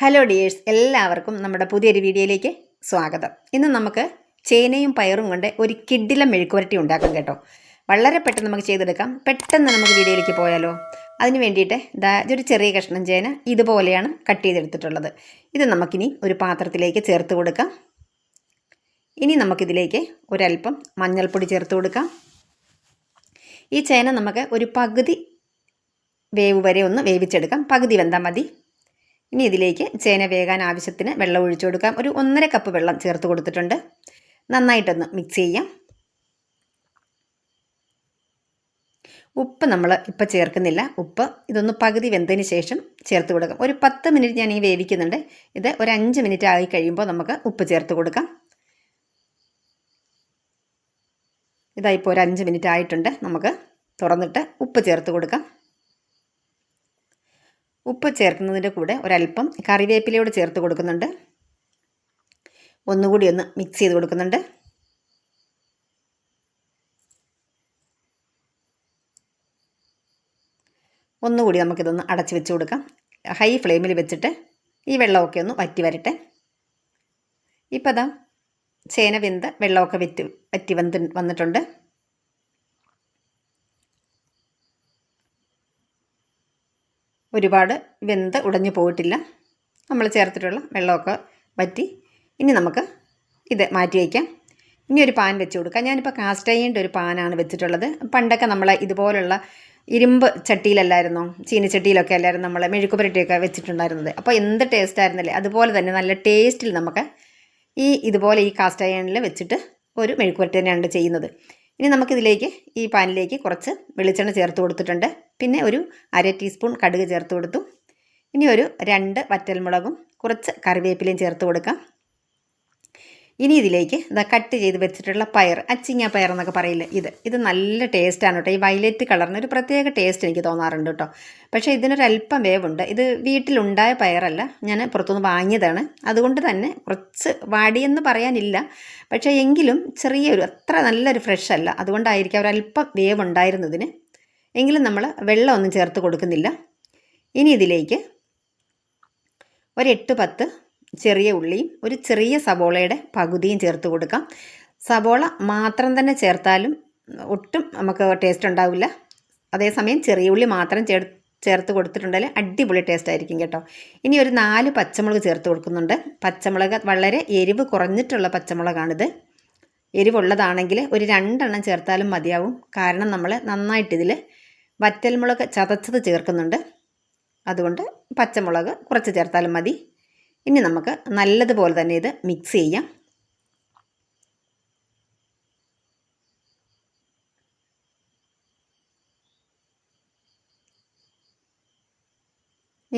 Hello dears എല്ലാവർക്കും നമ്മുടെ പുതിയൊരു വീഡിയോയിലേക്ക് സ്വാഗതം. ഇന്ന് നമുക്ക് ചേനയും പയറും കൊണ്ട് ഒരു കിഡിലം മെഴുക്കുവരട്ടി ഉണ്ടാക്കാം കേട്ടോ. വളരെ പെട്ടെന്ന് നമുക്ക് ചെയ്തെടുക്കാം. പെട്ടെന്ന് നമുക്ക് വീഡിയോയിലേക്ക് പോയാലോ? അതിന് വേണ്ടിയിട്ട് ദാ ഒരു ചെറിയ കഷ്ണം ചേന ഇതുപോലെയാണ് കട്ട് ചെയ്തെടുത്തിട്ടുള്ളത്. ഇത് നമുക്കിനി ഒരു പാത്രത്തിലേക്ക് ചേർത്ത് കൊടുക്കാം. ഇനി നമുക്കിതിലേക്ക് ഒരല്പം മഞ്ഞൾപ്പൊടി ചേർത്ത് കൊടുക്കാം. ഈ ചേന നമുക്ക് ഒരു പകുതി വേവ് വരെ ഒന്ന് വേവിച്ചെടുക്കാം. പകുതി വെന്താൽ മതി. ഇനി ഇതിലേക്ക് ചേന വേകാൻ ആവശ്യത്തിന് വെള്ളം ഒഴിച്ചു കൊടുക്കാം. ഒരു ഒന്നര കപ്പ് വെള്ളം ചേർത്ത് കൊടുത്തിട്ടുണ്ട്. നന്നായിട്ടൊന്ന് മിക്സ് ചെയ്യാം. ഉപ്പ് നമ്മൾ ഇപ്പം ചേർക്കുന്നില്ല. ഉപ്പ് ഇതൊന്ന് പകുതി വെന്തതിന് ശേഷം ചേർത്ത് കൊടുക്കാം. ഒരു പത്ത് മിനിറ്റ് ഞാൻ ഈ വേവിക്കുന്നുണ്ട്. ഇത് ഒരു അഞ്ച് മിനിറ്റ് ആയി കഴിയുമ്പോൾ നമുക്ക് ഉപ്പ് ചേർത്ത് കൊടുക്കാം. ഇതായിപ്പോൾ ഒരു അഞ്ച് മിനിറ്റ് ആയിട്ടുണ്ട്. നമുക്ക് തുറന്നിട്ട് ഉപ്പ് ചേർത്ത് കൊടുക്കാം. ഉപ്പ് ചേർക്കുന്നതിന്റെ കൂടെ ഒരല്പം കറിവേപ്പിലയോട് ചേർത്ത് കൊടുക്കുന്നുണ്ട്. ഒന്നുകൂടി ഒന്ന് മിക്സ് ചെയ്ത് കൊടുക്കുന്നുണ്ട്. ഒന്നുകൂടി നമുക്കിതൊന്ന് അടച്ച് വെച്ച് കൊടുക്കാം. ഹൈ ഫ്ലെയിമിൽ വെച്ചിട്ട് ഈ വെള്ളമൊക്കെ ഒന്ന് വറ്റി വരട്ടെ. ഇപ്പം അതാ ചേന വെന്ത് വെള്ളമൊക്കെ വെറ്റ് വറ്റി വന്നിട്ടുണ്ട്. ഒരുപാട് വെന്ത് ഉടഞ്ഞു പോയിട്ടില്ല. നമ്മൾ ചേർത്തിട്ടുള്ള വെള്ളമൊക്കെ വറ്റി ഇനി നമുക്ക് ഇത് മാറ്റി വയ്ക്കാം. ഇനി ഒരു പാൻ വെച്ച് കൊടുക്കാം. ഞാനിപ്പോൾ കാസ്റ്റ് അയ്യന്റെ ഒരു പാനാണ് വെച്ചിട്ടുള്ളത്. പണ്ടൊക്കെ നമ്മൾ ഇതുപോലുള്ള ഇരുമ്പ് ചട്ടിയിലല്ലായിരുന്നോ? ചീനിച്ചട്ടിയിലൊക്കെ അല്ലായിരുന്നു നമ്മൾ മെഴുക്കുപുരട്ടിയൊക്കെ വെച്ചിട്ടുണ്ടായിരുന്നത്. അപ്പോൾ എന്ത് ടേസ്റ്റ് ആയിരുന്നല്ലേ? അതുപോലെ തന്നെ നല്ല ടേസ്റ്റിൽ നമുക്ക് ഈ ഇതുപോലെ ഈ കാസ്റ്റ് അയണിൽ വെച്ചിട്ട് ഒരു മെഴുക്കുപുരട്ടി തന്നെയാണ് ചെയ്യുന്നത്. ഇനി നമുക്കിതിലേക്ക് ഈ പാനിലേക്ക് കുറച്ച് വെളിച്ചെണ്ണ ചേർത്ത് കൊടുത്തിട്ടുണ്ട്. പിന്നെ ഒരു അര ടീസ്പൂൺ കടുക് ചേർത്ത് കൊടുത്തു. ഇനി ഒരു രണ്ട് വറ്റൽമുളകും കുറച്ച് കറിവേപ്പിലയും ചേർത്ത് കൊടുക്കാം. ഇനി ഇതിലേക്ക് ഇതാ കട്ട് ചെയ്ത് വെച്ചിട്ടുള്ള പയർ അച്ചിങ്ങ പയർ എന്നൊക്കെ പറയില്ല ഇത്. ഇത് നല്ല ടേസ്റ്റാണ് കേട്ടോ ഈ വയലറ്റ് കളറിന് ഒരു പ്രത്യേക ടേസ്റ്റ് എനിക്ക് തോന്നാറുണ്ട് കേട്ടോ പക്ഷേ ഇതിനൊരല്പം വേവുണ്ട്. ഇത് വീട്ടിലുണ്ടായ പയറല്ല. ഞാൻ പുറത്തുനിന്ന് വാങ്ങിയതാണ്. അതുകൊണ്ട് തന്നെ കുറച്ച് വാടിയെന്ന് പറയാനില്ല. പക്ഷേ എങ്കിലും ചെറിയൊരു അത്ര നല്ലൊരു ഫ്രഷ് അല്ല. അതുകൊണ്ടായിരിക്കും ഒരല്പം വേവ് ഉണ്ടായിരുന്നതിന് എങ്കിലും നമ്മൾ വെള്ളമൊന്നും ചേർത്ത് കൊടുക്കുന്നില്ല. ഇനി ഇതിലേക്ക് ഒരു എട്ട് പത്ത് ചെറിയ ഉള്ളിയും ഒരു ചെറിയ സബോളയുടെ പകുതിയും ചേർത്ത് കൊടുക്കാം. സബോള മാത്രം തന്നെ ചേർത്താലും ഒട്ടും നമുക്ക് ടേസ്റ്റ് ഉണ്ടാവില്ല. അതേസമയം ചെറിയ ഉള്ളി മാത്രം ചേർ ചേർത്ത് കൊടുത്തിട്ടുണ്ടെങ്കിൽ അടിപൊളി ടേസ്റ്റ് ആയിരിക്കും കേട്ടോ. ഇനി ഒരു നാല് പച്ചമുളക് ചേർത്ത് കൊടുക്കുന്നുണ്ട്. പച്ചമുളക് വളരെ എരിവ് കുറഞ്ഞിട്ടുള്ള പച്ചമുളകാണിത്. എരിവുള്ളതാണെങ്കിൽ ഒരു രണ്ടെണ്ണം ചേർത്താലും മതിയാവും. കാരണം നമ്മൾ നന്നായിട്ടിതിൽ വറ്റൽമുളക് ചതച്ചത് ചേർക്കുന്നുണ്ട്. അതുകൊണ്ട് പച്ചമുളക് കുറച്ച് ചേർത്താലും മതി. ഇനി നമുക്ക് നല്ലതുപോലെ തന്നെ ഇത് മിക്സ് ചെയ്യാം.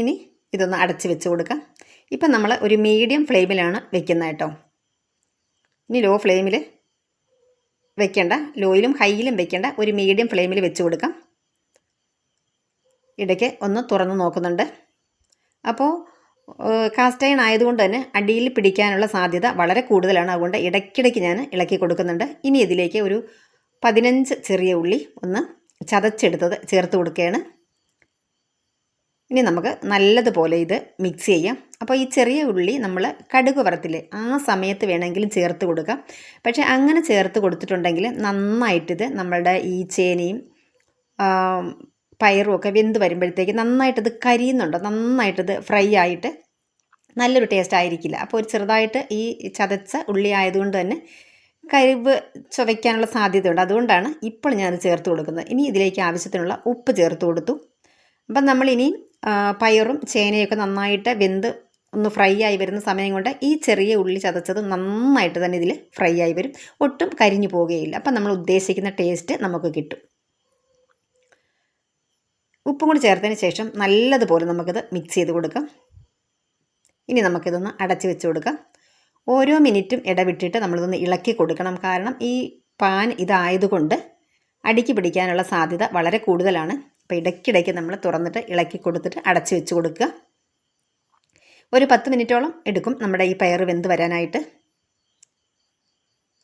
ഇനി ഇതൊന്ന് അടച്ച് വെച്ച് കൊടുക്കാം. ഇപ്പം നമ്മൾ ഒരു മീഡിയം ഫ്ലെയിമിലാണ് വെക്കുന്നത് കേട്ടോ. ഇനി ലോ ഫ്ലെയിമിൽ വെക്കേണ്ട ലോയിലും ഹൈയിലും വെക്കേണ്ട. ഒരു മീഡിയം ഫ്ലെയിമിൽ വെച്ച് കൊടുക്കാം. ഇടയ്ക്ക് ഒന്ന് തുറന്ന് നോക്കുന്നുണ്ട്. അപ്പോൾ കാസ്റ്റ് അയൺ ആയതുകൊണ്ട് തന്നെ അടിയിൽ പിടിക്കാനുള്ള സാധ്യത വളരെ കൂടുതലാണ്. അതുകൊണ്ട് ഇടയ്ക്കിടയ്ക്ക് ഞാൻ ഇളക്കി കൊടുക്കുന്നുണ്ട്. ഇനി ഇതിലേക്ക് ഒരു പതിനഞ്ച് ചെറിയ ഉള്ളി ഒന്ന് ചതച്ചെടുത്തത് ചേർത്ത് കൊടുക്കുകയാണ്. ഇനി നമുക്ക് നല്ലതുപോലെ ഇത് മിക്സ് ചെയ്യാം. അപ്പോൾ ഈ ചെറിയ ഉള്ളി നമ്മൾ കടുക് വറത്തില്ലേ ആ സമയത്ത് വേണമെങ്കിലും ചേർത്ത് കൊടുക്കാം. പക്ഷേ അങ്ങനെ ചേർത്ത് കൊടുത്തിട്ടുണ്ടെങ്കിൽ നന്നായിട്ടിത് നമ്മളുടെ ഈ ചേനയും പയറും ഒക്കെ വെന്ത് വരുമ്പോഴത്തേക്ക് നന്നായിട്ടത് കരിയുന്നുണ്ട്. നന്നായിട്ടത് ഫ്രൈ ആയിട്ട് നല്ലൊരു ടേസ്റ്റ് ആയിരിക്കില്ല. അപ്പോൾ ഒരു ചെറുതായിട്ട് ഈ ചതച്ച ഉള്ളി ആയതുകൊണ്ട് തന്നെ കരിവ് ചുവയ്ക്കാനുള്ള സാധ്യതയുണ്ട്. അതുകൊണ്ടാണ് ഇപ്പോൾ ഞാനത് ചേർത്ത് കൊടുക്കുന്നത്. ഇനി ഇതിലേക്ക് ആവശ്യത്തിനുള്ള ഉപ്പ് ചേർത്ത് കൊടുത്തു. അപ്പം നമ്മളിനി പയറും ചേനയൊക്കെ നന്നായിട്ട് വെന്ത് ഒന്ന് ഫ്രൈ ആയി വരുന്ന സമയം കൊണ്ട് ഈ ചെറിയ ഉള്ളി ചതച്ചത് നന്നായിട്ട് തന്നെ ഇതിൽ ഫ്രൈ ആയി വരും. ഒട്ടും കരിഞ്ഞു പോവുകയില്ല. അപ്പം നമ്മൾ ഉദ്ദേശിക്കുന്ന ടേസ്റ്റ് നമുക്ക് കിട്ടും. ഉപ്പും കൂടി ചേർത്തതിന് ശേഷം നല്ലതുപോലെ നമുക്കിത് മിക്സ് ചെയ്ത് കൊടുക്കാം. ഇനി നമുക്കിതൊന്ന് അടച്ച് വെച്ച് കൊടുക്കാം. ഓരോ മിനിറ്റും ഇടവിട്ടിട്ട് നമ്മളിതൊന്ന് ഇളക്കി കൊടുക്കണം. കാരണം ഈ പാൻ ഇതായതുകൊണ്ട് അടുക്കി പിടിക്കാനുള്ള സാധ്യത വളരെ കൂടുതലാണ്. അപ്പോൾ ഇടയ്ക്കിടയ്ക്ക് നമ്മൾ തുറന്നിട്ട് ഇളക്കി കൊടുത്തിട്ട് അടച്ച് വെച്ച് കൊടുക്കുക. ഒരു പത്ത് മിനിറ്റോളം എടുക്കും നമ്മുടെ ഈ പയർ വെന്ത് വരാനായിട്ട്.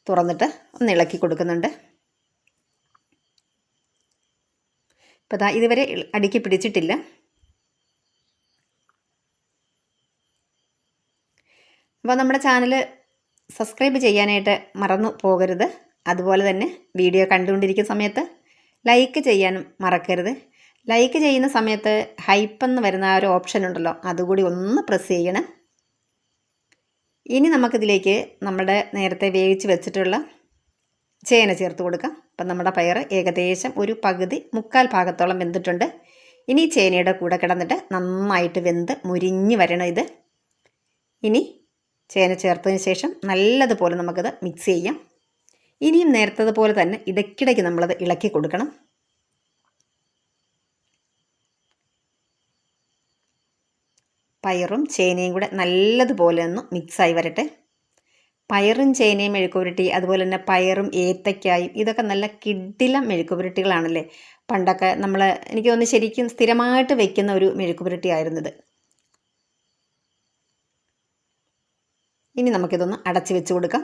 തുറന്നിട്ട് ഒന്ന് ഇളക്കി കൊടുക്കുന്നുണ്ട്. ഇപ്പോൾ ദാ ഇതുവരെ അടുക്കി പിടിച്ചിട്ടില്ല. അപ്പോൾ നമ്മുടെ ചാനൽ സബ്സ്ക്രൈബ് ചെയ്യാനായിട്ട് മറന്നു പോകരുത്. അതുപോലെ തന്നെ വീഡിയോ കണ്ടുകൊണ്ടിരിക്കുന്ന സമയത്ത് ലൈക്ക് ചെയ്യാനും മറക്കരുത്. ലൈക്ക് ചെയ്യുന്ന സമയത്ത് ഹൈപ്പ് എന്ന് വരുന്ന ആ ഒരു ഓപ്ഷൻ ഉണ്ടല്ലോ അതുകൂടി ഒന്ന് പ്രസ് ചെയ്യണം. ഇനി നമുക്കിതിലേക്ക് നമ്മുടെ നേരത്തെ വേവിച്ച് വെച്ചിട്ടുള്ള ചേന ചേർത്ത് കൊടുക്കാം. അപ്പം നമ്മുടെ പയർ ഏകദേശം ഒരു പകുതി മുക്കാൽ ഭാഗത്തോളം വെന്തിട്ടുണ്ട്. ഇനി ചേനയുടെ കൂടെ കിടന്നിട്ട് നന്നായിട്ട് വെന്ത് മുരിഞ്ഞ് വരണം ഇത്. ഇനി ചേന ചേർത്തതിന് ശേഷം നല്ലതുപോലെ നമുക്കത് മിക്സ് ചെയ്യാം. ഇനിയും നേരത്തതുപോലെ തന്നെ ഇടയ്ക്കിടയ്ക്ക് നമ്മളത് ഇളക്കി കൊടുക്കണം. പയറും ചേനയും കൂടെ നല്ലതുപോലെ ഒന്ന് മിക്സായി വരട്ടെ. പയറും ചേനയും മെഴുക്കുപുരട്ടി അതുപോലെ തന്നെ പയറും ഏത്തക്കായും ഇതൊക്കെ നല്ല കിഡിലം മെഴുക്കുപുരട്ടികളാണല്ലേ? പണ്ടൊക്കെ നമ്മൾ എനിക്ക് തോന്നുന്നു ശരിക്കും സ്ഥിരമായിട്ട് വെക്കുന്ന ഒരു മെഴുക്കുപുരട്ടി ആയിരുന്നത് ഇനി നമുക്കിതൊന്ന് അടച്ച് വെച്ച് കൊടുക്കാം.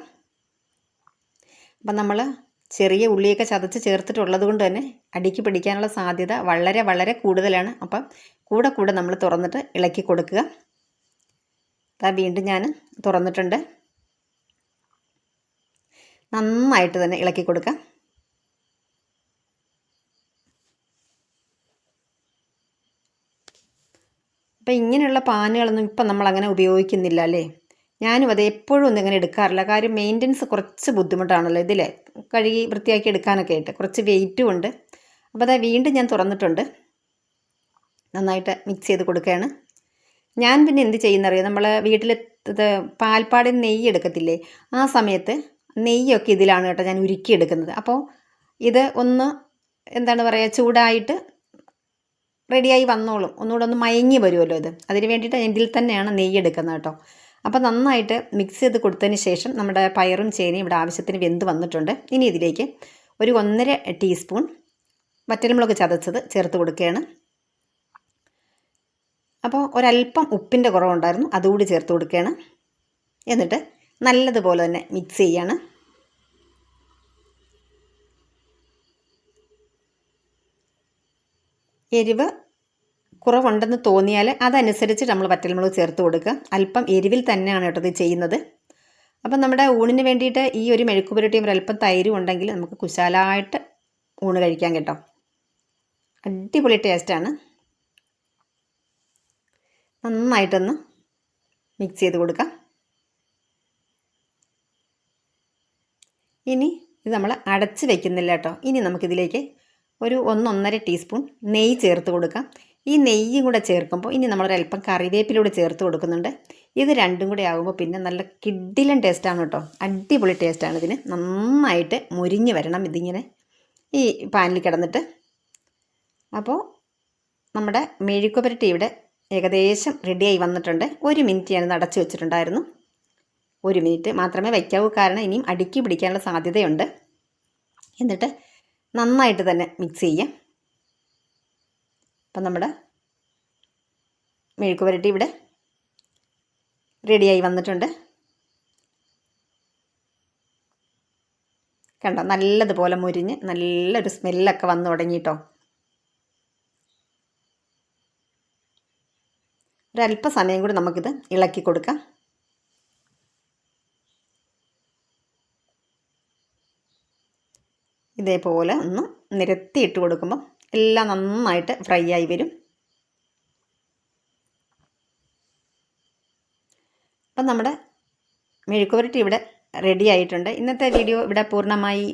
അപ്പം നമ്മൾ ചെറിയ ഉള്ളിയൊക്കെ ചതച്ച് ചേർത്തിട്ടുള്ളത് കൊണ്ട് തന്നെ അടിക്ക് പിടിക്കാനുള്ള സാധ്യത വളരെ വളരെ കൂടുതലാണ്. അപ്പം കൂടെ കൂടെ നമ്മൾ തുറന്നിട്ട് ഇളക്കി കൊടുക്കുക. അതാ വീണ്ടും ഞാൻ തുറന്നിട്ടുണ്ട്. നന്നായിട്ട് തന്നെ ഇളക്കി കൊടുക്കാം. അപ്പം ഇങ്ങനെയുള്ള പാനുകളൊന്നും ഇപ്പം നമ്മൾ അങ്ങനെ ഉപയോഗിക്കുന്നില്ല അല്ലേ? ഞാനും അത് എപ്പോഴും ഒന്നും ഇങ്ങനെ എടുക്കാറില്ല. കാര്യം മെയിന്റനൻസ് കുറച്ച് ബുദ്ധിമുട്ടാണല്ലോ ഇതിലെ. കഴുകി വൃത്തിയാക്കി എടുക്കാനൊക്കെ ആയിട്ട് കുറച്ച് വെയിറ്റും ഉണ്ട്. അപ്പോൾ അതാ വീണ്ടും ഞാൻ തുറന്നിട്ടുണ്ട്. നന്നായിട്ട് മിക്സ് ചെയ്ത് കൊടുക്കുകയാണ്. ഞാൻ പിന്നെ എന്ത് ചെയ്യുന്നറിയോ? നമ്മൾ വീട്ടിൽ പാൽപ്പാടിൽ നെയ്യ് എടുക്കത്തില്ലേ? ആ സമയത്ത് നെയ്യൊക്കെ ഇതിലാണ് കേട്ടോ ഞാൻ ഉരുക്കിയെടുക്കുന്നത്. അപ്പോൾ ഇത് ഒന്ന് എന്താണ് പറയുക ചൂടായിട്ട് റെഡിയായി വന്നോളും. ഒന്നുകൂടെ ഒന്ന് മയങ്ങി വരുമല്ലോ ഇത്. അതിന് വേണ്ടിയിട്ട് ഇതിൽ തന്നെയാണ് നെയ്യ് എടുക്കുന്നത് കേട്ടോ. അപ്പോൾ നന്നായിട്ട് മിക്സ് ചെയ്ത് കൊടുത്തതിന് ശേഷം നമ്മുടെ പയറും ചേനയും ഇവിടെ ആവശ്യത്തിന് വെന്ത് വന്നിട്ടുണ്ട്. ഇനി ഇതിലേക്ക് ഒരു ഒന്നര ടീസ്പൂൺ വറ്റൽമുളക് ചതച്ചത് ചേർത്ത് കൊടുക്കുകയാണ്. അപ്പോൾ ഒരല്പം ഉപ്പിന്റെ കുറവുണ്ടായിരുന്നു അതുകൂടി ചേർത്ത് കൊടുക്കുകയാണ്. എന്നിട്ട് നല്ലതുപോലെ തന്നെ മിക്സ് ചെയ്യാണ്. എരിവ് കുറവുണ്ടെന്ന് തോന്നിയാൽ അതനുസരിച്ച് നമ്മൾ വറ്റൽമുളക് ചേർത്ത് കൊടുക്കുക. അല്പം എരിവിൽ തന്നെയാണ് കേട്ടോ ഇത് ചെയ്യുന്നത്. അപ്പം നമ്മുടെ ഊണിന് വേണ്ടിയിട്ട് ഈ ഒരു മെഴുക്ക് പുരട്ടിയും ഒരല്പം തൈരും ഉണ്ടെങ്കിൽ നമുക്ക് കുശാലായിട്ട് ഊണ് കഴിക്കാൻ കേട്ടോ. അടിപൊളി ടേസ്റ്റാണ് നന്നായിട്ടൊന്ന് മിക്സ് ചെയ്ത് കൊടുക്കാം. ഇനി ഇത് നമ്മൾ അടച്ച് വെക്കുന്നില്ല കേട്ടോ. ഇനി നമുക്കിതിലേക്ക് ഒരു ഒന്നൊന്നര ടീസ്പൂൺ നെയ്യ് ചേർത്ത് കൊടുക്കാം. ഈ നെയ്യും കൂടെ ചേർക്കുമ്പോൾ ഇനി നമ്മളൊരല്പം കറിവേപ്പിലൂടെ ചേർത്ത് കൊടുക്കുന്നുണ്ട്. ഇത് രണ്ടും കൂടെ ആകുമ്പോൾ പിന്നെ നല്ല കിഡിലൻ ടേസ്റ്റാണ് കേട്ടോ. അടിപൊളി ടേസ്റ്റാണ് ഇതിന്. നന്നായിട്ട് മുരിഞ്ഞ് വരണം ഇതിങ്ങനെ. ഈ പാനിൽ കിടന്നിട്ട്. അപ്പോൾ നമ്മുടെ മെഴുക്കുപുരട്ടി ഇവിടെ ഏകദേശം റെഡിയായി വന്നിട്ടുണ്ട്. ഒരു മിനിറ്റ് ഞാൻ അടച്ചു വെച്ചിട്ടുണ്ടായിരുന്നു. ഒരു മിനിറ്റ് മാത്രമേ വയ്ക്കാവൂ. കാരണം ഇനിയും അടുക്കി പിടിക്കാനുള്ള സാധ്യതയുണ്ട്. എന്നിട്ട് നന്നായിട്ട് തന്നെ മിക്സ് ചെയ്യാം. അപ്പം നമ്മുടെ മെഴുക്ക് പുരട്ടി ഇവിടെ റെഡിയായി വന്നിട്ടുണ്ട്. കണ്ടോ? നല്ലതുപോലെ മുരിഞ്ഞ് നല്ലൊരു സ്മെല്ലൊക്കെ വന്നു തുടങ്ങിയിട്ടോ ഒരല്പസമയം കൂടി നമുക്കിത് ഇളക്കി കൊടുക്കാം. ഇതേപോലെ ഒന്ന് നിരത്തി ഇട്ട് കൊടുക്കുമ്പോൾ എല്ലാം നന്നായിട്ട് ഫ്രൈ ആയി വരും. അപ്പം നമ്മുടെ മെഴുക്കുവരട്ടി ഇവിടെ റെഡി ആയിട്ടുണ്ട്. ഇന്നത്തെ വീഡിയോ ഇവിടെ പൂർണമായി.